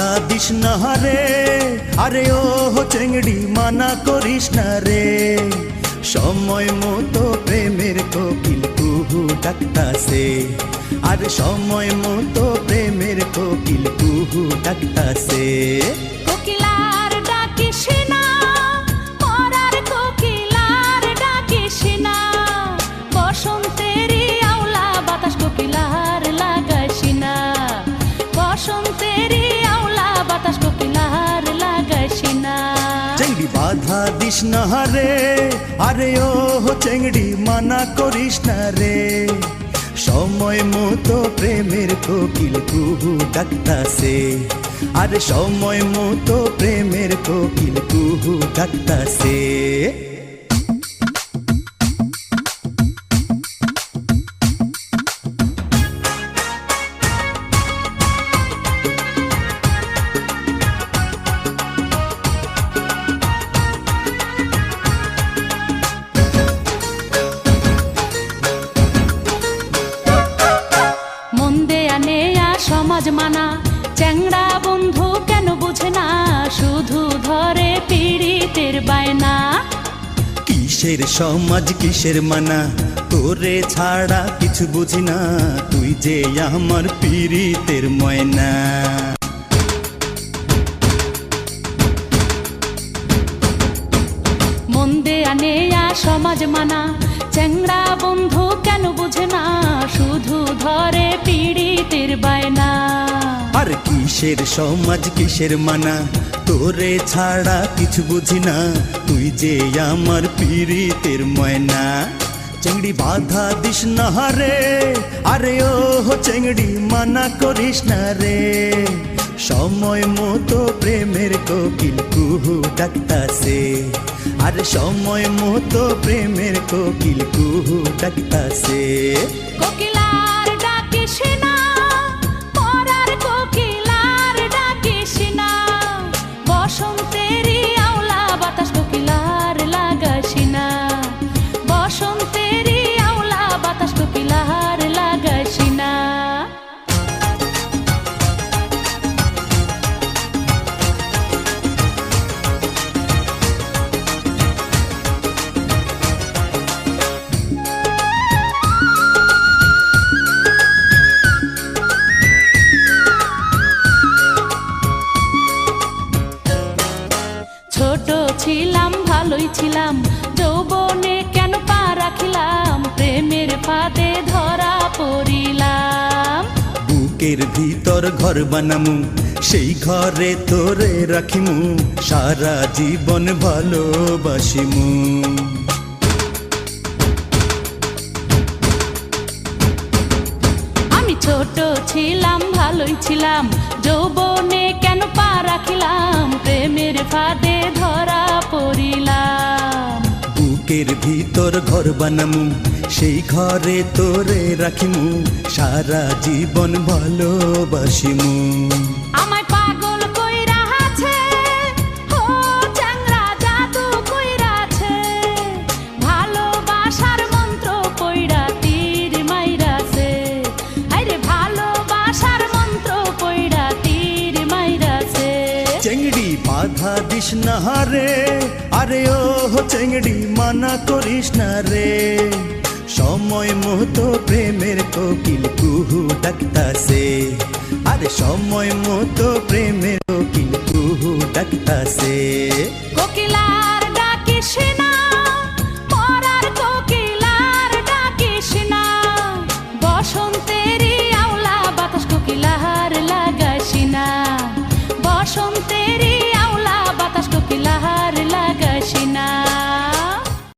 বাধা দিস না রে। আরে ও চেংড়ি মানা করিস না রে। সময় মতো প্রেমের কোকিল কুহু ডাকতাছে। আর সময় মতো প্রেমের কোকিল কুহু ডাকতাছে। কোকিলার চেংড়ি বাধা দিস না রে। আরে ও চেংড়ি মানা করিস না রে। সময় মতো প্রেমের কোকিল কুহু ডাকতাছে। আর সময় মতো প্রেমের কোকিল কুহু ডাকতাছে। সমাজ মানা। চ্যাংড়া বন্ধু কেন বুঝে না? শুধু ধরে পীড়িতের বায়না। কিসের সমাজ কিসের মানা? তোরে ছাড়া কিছু বুঝি না। তুই যে আমার পীড়িতের ময়না। মন্দে সমাজ মানা। চ্যাংড়া বন্ধু কেন বুঝে না? শুধু কিসের সমাজ, কিসের মানা? তোরে ছাড়া কিছু বুঝি না। তুই যে আমার পীড়িতের ময়না। চেংড়ি বাধা দিস না রে। আরে ও চেংড়ি মানা করিস না রে। সময় মতো প্রেমের কোকিল কুহু ডাকতাছে। আর সময় মতো প্রেমের কোকিল কুহু ডাকতাছে। কোকিলার ছোট ছিলাম ভালোই ছিলাম। যৌবনে কেন পা রাখিলাম? প্রেমের ফাঁদে ধরা পড়িলাম। বুকের ভিতর ঘর বানামু সেই ঘরে তোরে রাখিমু সারা জীবন ভালোবাসিমু। আমি ছোট ছিলাম ভালোই ছিলাম। যৌবনে কেন বুকের ভিতর ঘর বানামু সেই ঘরে তোরে রাখিমু সারা জীবন ভালোবাসিমু। আমায় বাধা দিস না হারে আরে ও চেংড়ি মানা করিস না রে। সময় মত প্রেমের কোকিল, কুহু ডাকতাসে আরে সময় মত প্রেমের কোকিল, কুহু ডাকতাসে কোকিলার ডাকে সেনা